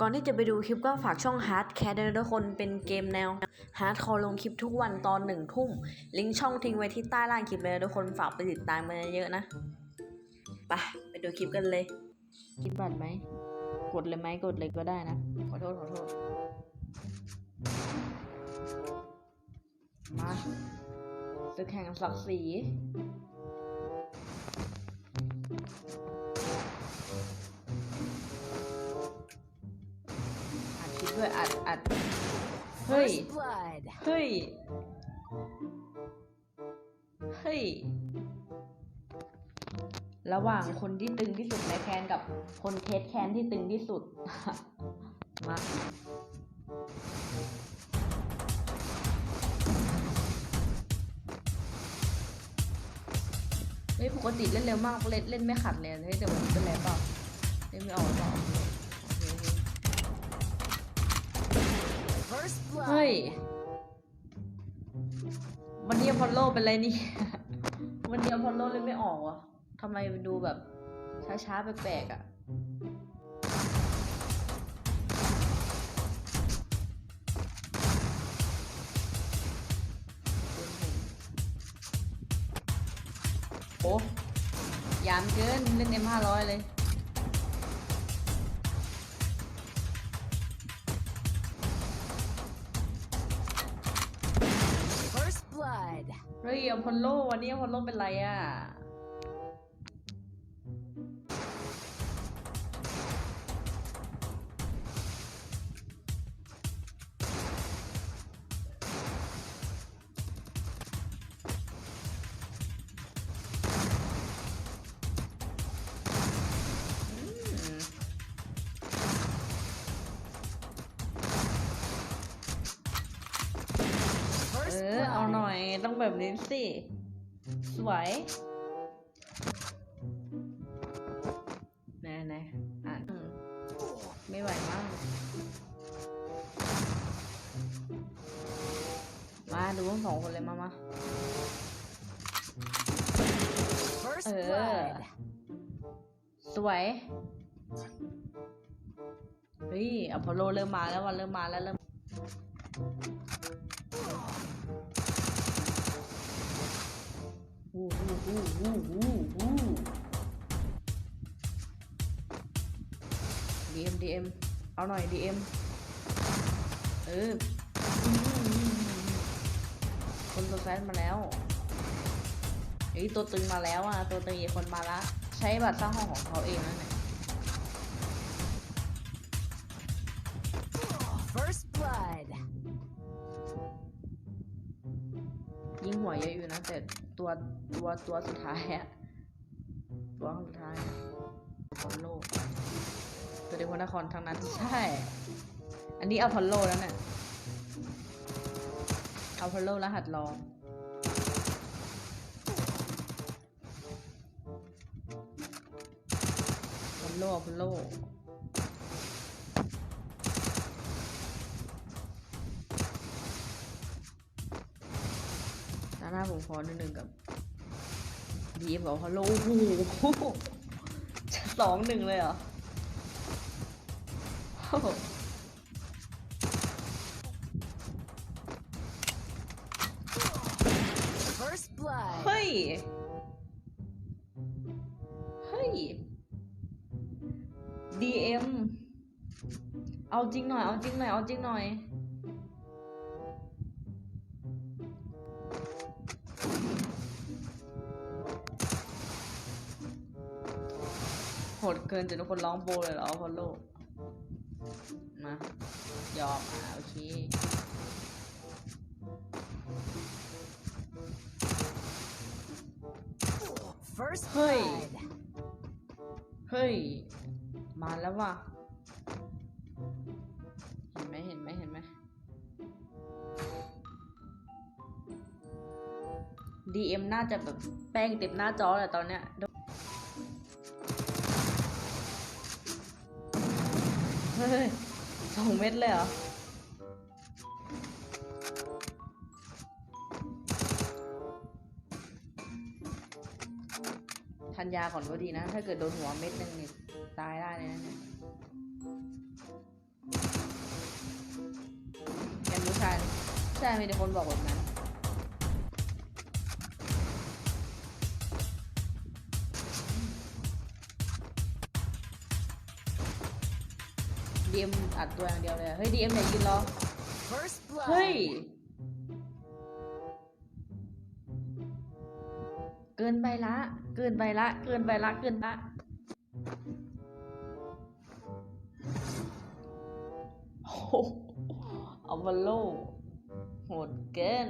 ก่อนที่จะไปดูคลิปก็ฝากช่อง Hard Cat ด้วยนะทุกคนเป็นเกมแนว Hard Core ลงคลิปทุกวันตอนหนึ่งทุ่ม ลิงก์ช่องทิ้งไว้ที่ใต้ล่างคลิปเลยทุกคนฝากไปติดตามมันเยอะๆนะไปไปดูคลิปกันเลยคิดบัตรไหม กดเลยไหมกดเลยก็ได้นะ ขอโทษ ขอโทษ มาศึกแห่งศักดิ์ศรี ด้วยอัดอัดเฮ้ย First blood. เฮ้ย เฮ้ย ระหว่างคนที่ตึงที่สุดในแคนกับคนเทสแคนที่ตึงที่สุด มาเฮ้ยปกติเล่นเร็วมากเล่นเล่นไม่ขัดเลยเฮ้ยแต่วันนี้เป็นไรเปล่าเล่นไม่ออกหรือเปล่า เฮ้ย วันนี้พอลโลเป็นไรนี่ วันนี้พอลโลเล่นไม่ออกวะทำไมดูแบบช้าๆแปลกๆอะโอ้ยามเกินเล่น M500 เลย เฮ้ยอพอลโลวันนี้อพอลโลเป็นไรอะ ต้องแบบนี้สิ สวยไหนไหนอะอืมไม่ไหวมาก มาดูทั้งสองคนเลยมามา First Uh. blood. สวยเฮ้ยอพอลโลเริ่มมาแล้ววันเริ่มมาแล้วเริ่ม วู้วู้วู้วู้ดีเอ็มดีเอ็มเอาหน่อยดีเอ็มเออคนตัวแซนมาแล้วเฮ้ยตัวตึงมาแล้วอะตัวตึงอีกคนมาละ ใช้บัตรสร้างห้องของเขาเองนั่นแหละ หัวเยอะอยู่นะแต่ตัวตัวตัวสุดท้ายอะตัวสุดท้ายอพอลโลตัวเด็กคนครทั้งนั้นใช่ อันนี้อพอลโลแล้วเนี่ยอพอลโลรหัสรองอพอลโลอพอลโลาหน้าผมขอหนึ่งหนึ่งกับดีฟกับอพอลโลโอ้โหสองหนึ่งเลยเหรอโอ้โห First blood. เฮ้ย เฮ้ย DM เอาจริงหน่อย เอาจริงหน่อย เอาจริงหน่อย ดเกินจนทุกคนร้องโบเลยเหรอพอลโลมายอมอะโอเค First Hey. blood. เฮ้ย มาแล้วว่ะ เห็นไหมเห็นไหมเห็นไหม DM น่าจะแบบแป้งเต็มหน้าจอแหละตอนเนี้ย ยสองเม็ดเลยเหรอทันยาก่อนก็ดีนะ ถ้าเกิดโดนหัวเม็ดนึงเนี่ยตายได้เลยนะเนี่ยแกมผู้ชายใช่มีแต่คนบอกแบบนั้น ดีเอ็มอัดตัวอย่างเดียวเลยอะเฮ้ยดีเอ็มอย่ายืนรอ First เฮ้ย blood. เกินไปละ เกินไปละ เกินไปละ เกินละ โอ้โหเอามาโลโหดเกิน